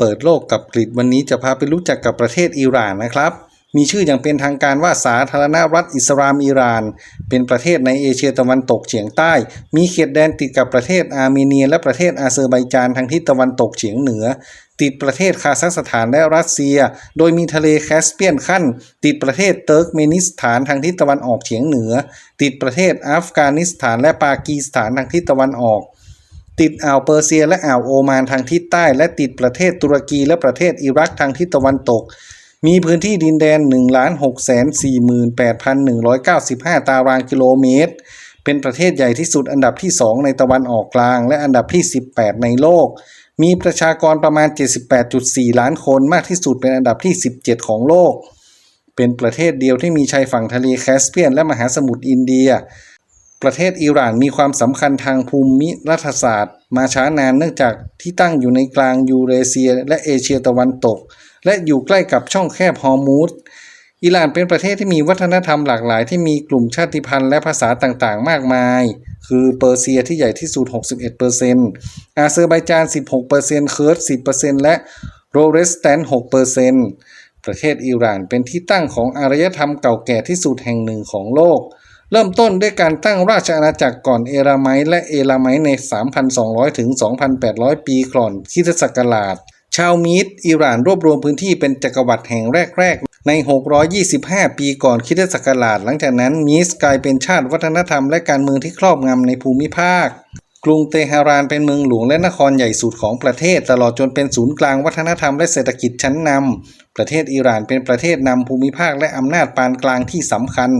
เปิดโลกกับกรีฑวันนี้จะพาไปรู้จักกับประเทศอิหร่านนะครับ มีชื่ออย่างเป็นทางการว่าสาธารณรัฐอิสลามอิหร่าน เป็นประเทศในเอเชียตะวันตกเฉียงใต้ มีเขตแดนติดกับประเทศอาร์เมเนีย และประเทศอาเซอร์ไบจานทางทิศตะวันตกเฉียงเหนือ ติดประเทศคาซัคสถานและรัสเซีย โดยมีทะเลแคสเปียนขั้น ติดประเทศเติร์กเมนิสถานทางทิศตะวันออกเฉียงเหนือ ติดประเทศอัฟกานิสถานและปากีสถานทางทิศตะวันออก ติดอ่าวเปอร์เซียและอ่าวโอมานทางทิศใต้ และติดประเทศตุรกีและประเทศอิรักทางทิศตะวันตก มีพื้นที่ดินแดน 1,648,195 ตารางกิโลเมตร เป็นประเทศใหญ่ที่สุดอันดับที่ 2 ในตะวันออกกลาง และอันดับที่ 18 ในโลก มีประชากรประมาณ 78.4 ล้านคนมากที่สุดเป็นอันดับที่ 17 ของโลก เป็นประเทศเดียวที่มีชายฝั่งทะเลแคสเปียน และมหาสมุทรอินเดีย ประเทศอิหร่านมีความสำคัญทางภูมิรัฐศาสตร์ มาช้านานเนื่องจากที่ตั้งอยู่ในกลางยูเรเซีย และเอเชียตะวันตก และอยู่ใกล้กับช่องแคบฮอร์มูสอิหร่านเป็นประเทศที่มีวัฒนธรรมหลากหลาย ที่มีกลุ่มชาติพันธุ์และภาษาต่างๆ มากมาย คือเปอร์เซียที่ใหญ่ที่สุด 61%อาเซอร์ไบจาน 16%เคิร์ด10%และโรเรสแตน 6%ประเทศอิหร่านเป็นที่ตั้งของอารยธรรมเก่าแก่ที่สุดแห่งหนึ่งของโลก เริ่มต้นด้วยการตั้งราชอาณาจักรก่อนเอราไมและเอราไมใน 3,200 ถึง 2,800 ปีก่อนคริสตศักราช ชาวมีดอิหร่านรวบรวมพื้นที่เป็นจักรวรรดิแห่งแรก ๆ ใน 625 ปีก่อนคริสตศักราช หลังจากนั้นมีสกลายเป็นชาติวัฒนธรรมและการเมืองที่ครอบงำในภูมิภาค กรุงเตหะรานเป็นเมืองหลวงและนครใหญ่สุดของประเทศ ตลอดจนเป็นศูนย์กลางวัฒนธรรมและเศรษฐกิจชั้นนำประเทศอิหร่านเป็นประเทศนำภูมิภาคและอำนาจปานกลางที่สำคัญ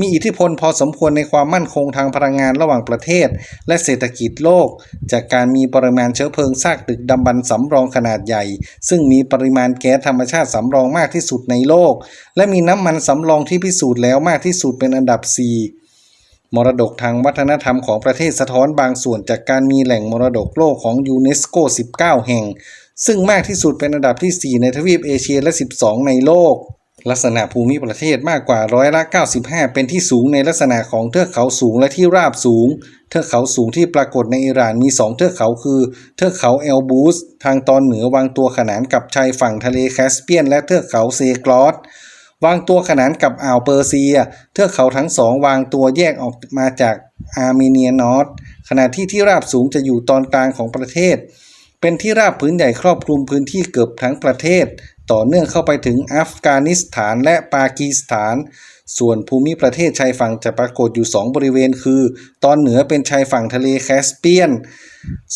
มีอิทธิพลพอสมควรในความมั่นคงทางพลังงานระหว่างประเทศ และเศรษฐกิจโลก จากการมีปริมาณเชื้อเพลิงซากดึกดำบรรพ์สำรองขนาดใหญ่ ซึ่งมีปริมาณแก๊สธรรมชาติสำรองมากที่สุดในโลก และมีน้ำมันสำรองที่พิสูจน์แล้วมากที่สุดเป็นอันดับ 4 มรดกทางวัฒนธรรมของประเทศสะท้อนบางส่วนจากการมีแหล่งมรดกโลกของยูเนสโก 19 แห่ง ซึ่งมากที่สุดเป็นอันดับที่ 4 ในทวีปเอเชียและ 12 ในโลก ลักษณะภูมิประเทศมากกว่าร้อยละ 95 เป็นที่สูงในลักษณะของเทือกเขาสูงและที่ราบสูง เทือกเขาสูงที่ปรากฏในอิหร่านมี 2 เทือกเขาคือ เทือกเขาเอลบูส ทางตอนเหนือวางตัวขนานกับชายฝั่งทะเลแคสเปียน และเทือกเขาเซกรอส วางตัวขนานกับอ่าวเปอร์เซีย เทือกเขาทั้งสองวางตัวแยกออกมาจากอาร์เมเนียนอร์ทขณะที่ที่ราบสูงจะอยู่ตอนกลางของประเทศ เป็นที่ราบพื้นใหญ่ครอบคลุมพื้นที่เกือบทั้งประเทศ ต่อเนื่องเข้าไปถึงอัฟกานิสถานและปากีสถาน ส่วนภูมิประเทศชายฝั่งจะปรากฏอยู่ 2 บริเวณคือ ตอนเหนือเป็นชายฝั่งทะเลแคสเปียน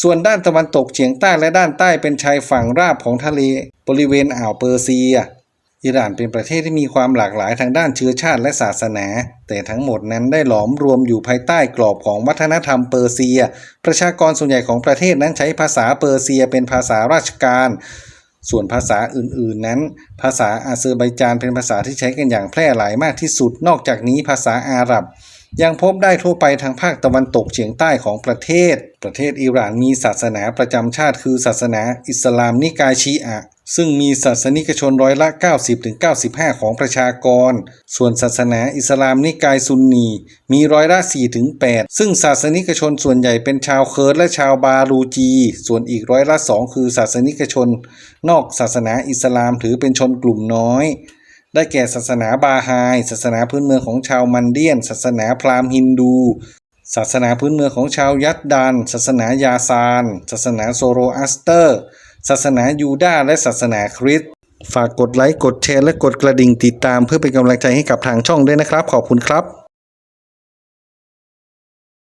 ส่วนด้านตะวันตกเฉียงใต้และด้านใต้เป็นชายฝั่งราบของทะเลบริเวณอ่าวเปอร์เซีย อิหร่านเป็นประเทศที่มีความหลากหลายทางด้านเชื้อชาติและศาสนา แต่ทั้งหมดนั้นได้หลอมรวมอยู่ภายใต้กรอบของวัฒนธรรมเปอร์เซีย ประชากรส่วนใหญ่ของประเทศนั้นใช้ภาษาเปอร์เซียเป็นภาษาราชการ ส่วนภาษาอื่นๆนั้น ภาษาอาเซอร์ไบจานเป็นภาษาที่ใช้กันอย่างแพร่หลายมากที่สุด นอกจากนี้ภาษาอาหรับ ยังพบได้ทั่วไปทางภาคตะวันตกเฉียงใต้ของประเทศ ประเทศอิหร่านมีศาสนาประจำชาติคือศาสนาอิสลามนิกายชีอะซึ่งมีศาสนิกชนร้อยละ 90-95 ของประชากร ส่วนศาสนาอิสลามนิกายซุนนี มีร้อยละ 4-8 ซึ่งศาสนิกชนส่วนใหญ่เป็นชาวเคิร์ดและชาวบาลูจี ส่วนอีกร้อยละ 2 คือศาสนิกชน นอกศาสนาอิสลามถือเป็นชนกลุ่มน้อย ได้แก่ศาสนาบาฮาย ศาสนาพื้นเมืองของชาวมันเดียน ศาสนาพราหมณ์ฮินดู ศาสนาพื้นเมืองของชาวยัดดานศาสนายาซาน ศาสนาโซโรอัสเตอร์ ศาสนายูดาห์และศาสนาคริสต์ ฝากกดไลค์ กดแชร์ และกดกระดิ่งติดตามเพื่อเป็นกำลังใจให้กับทางช่องด้วยนะครับ ขอบคุณครับ